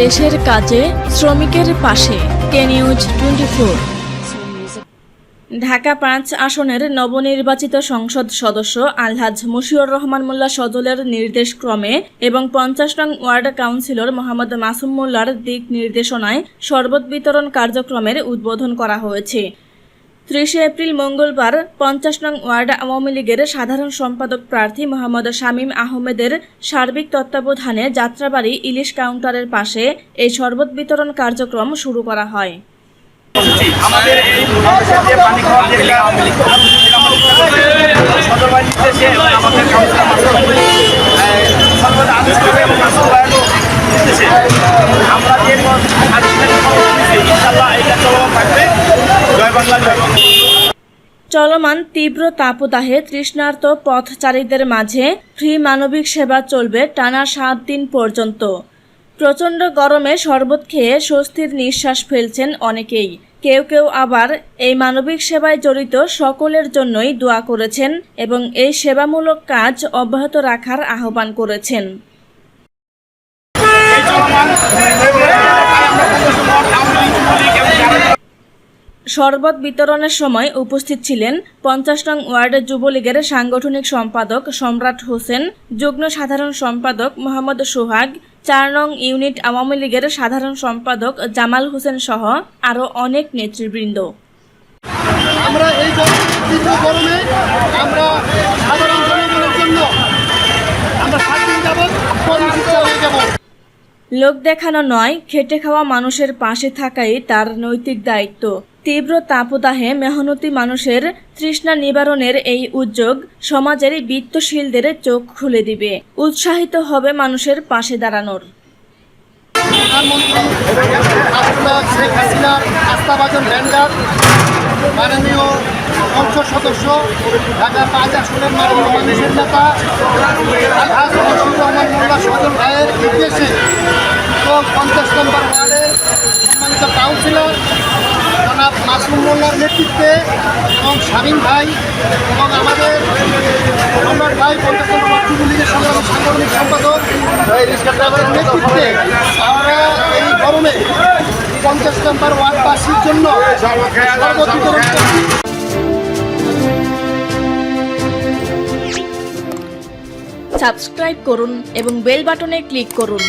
দেশের কাজে শ্রমিকের পাশে। কেনিউজ টোয়েন্টি ফোর ঢাকা পাঁচ আসনের নবনির্বাচিত সংসদ সদস্য আলহাজ মুশিউর রহমান মোল্লা সজলের নির্দেশক্রমে এবং পঞ্চাশ নং ওয়ার্ড কাউন্সিলর মোহাম্মদ মাসুম মোল্লার দিক নির্দেশনায় শরবত বিতরণ কার্যক্রমের উদ্বোধন করা হয়েছে। ত্রিশে এপ্রিল মঙ্গলবার পঞ্চাশ নং ওয়ার্ড আওয়ামী লীগের সাধারণ সম্পাদক প্রার্থী মোহাম্মদ শামীম আহমেদের সার্বিক তত্ত্বাবধানে যাত্রাবাড়ি ইলিশ কাউন্টারের পাশে এই শরবত বিতরণ কার্যক্রম শুরু করা হয়। আমরা চলমান তীব্র তাপদাহে তৃষ্ণার্ত পথচারীদের মাঝে ফ্রি মানবিক সেবা চলবে টানা সাত দিন পর্যন্ত। প্রচণ্ড গরমে শরবত খেয়ে স্বস্তির নিঃশ্বাস ফেলছেন অনেকেই। কেউ কেউ আবার এই মানবিক সেবায় জড়িত সকলের জন্যই দোয়া করেছেন এবং এই সেবামূলক কাজ অব্যাহত রাখার আহ্বান করেছেন এই চলমান আমরা আওয়ামী লীগ, যুবলীগ এবং জাতীয় শরবত বিতরণের সময় উপস্থিত ছিলেন পঞ্চাশ নং ওয়ার্ড যুবলীগের সাংগঠনিক সম্পাদক সম্রাট হোসেন, যুগ্ম সাধারণ সম্পাদক মোহাম্মদ সোহাগ, চার নং ইউনিট আওয়ামী লীগের সাধারণ সম্পাদক জামাল হোসেন সহ আরও অনেক নেতৃবৃন্দ। আমরা এই গরম- তীব্র গরমে আমরা সাধারণ জনগণের জন্য আমরা সাত দিন যাবৎ কর্মসূচি চালিয়ে যাব লোক দেখানো নয়, খেটে খাওয়া মানুষের পাশে থাকাই তার নৈতিক দায়িত্ব। তীব্র তাপদাহে মেহনতি মানুষের তৃষ্ণা নিবারণের এই উদ্যোগ সমাজের বিত্তশীলদের চোখ খুলে দিবে। উৎসাহিত হবে মানুষের পাশে দাঁড়ানোর। সদস্য এবং পঞ্চাশ নম্বর ওয়ার্ডের সম্মানিত কাউন্সিলর জনাব মাসুম মোল্লার নেতৃত্বে এবং শামীম ভাই এবং আমাদের সম্রাট ভাই পঞ্চাশ নম্বর যুবলীগের সংগ্রামী সাংগঠনিক সম্পাদক নেতৃত্বে আমরা এই গরমে পঞ্চাশ নম্বর ওয়ার্ডবাসীর জন্য সাবস্ক্রাইব করুন এবং বেল বাটনে ক্লিক করুন।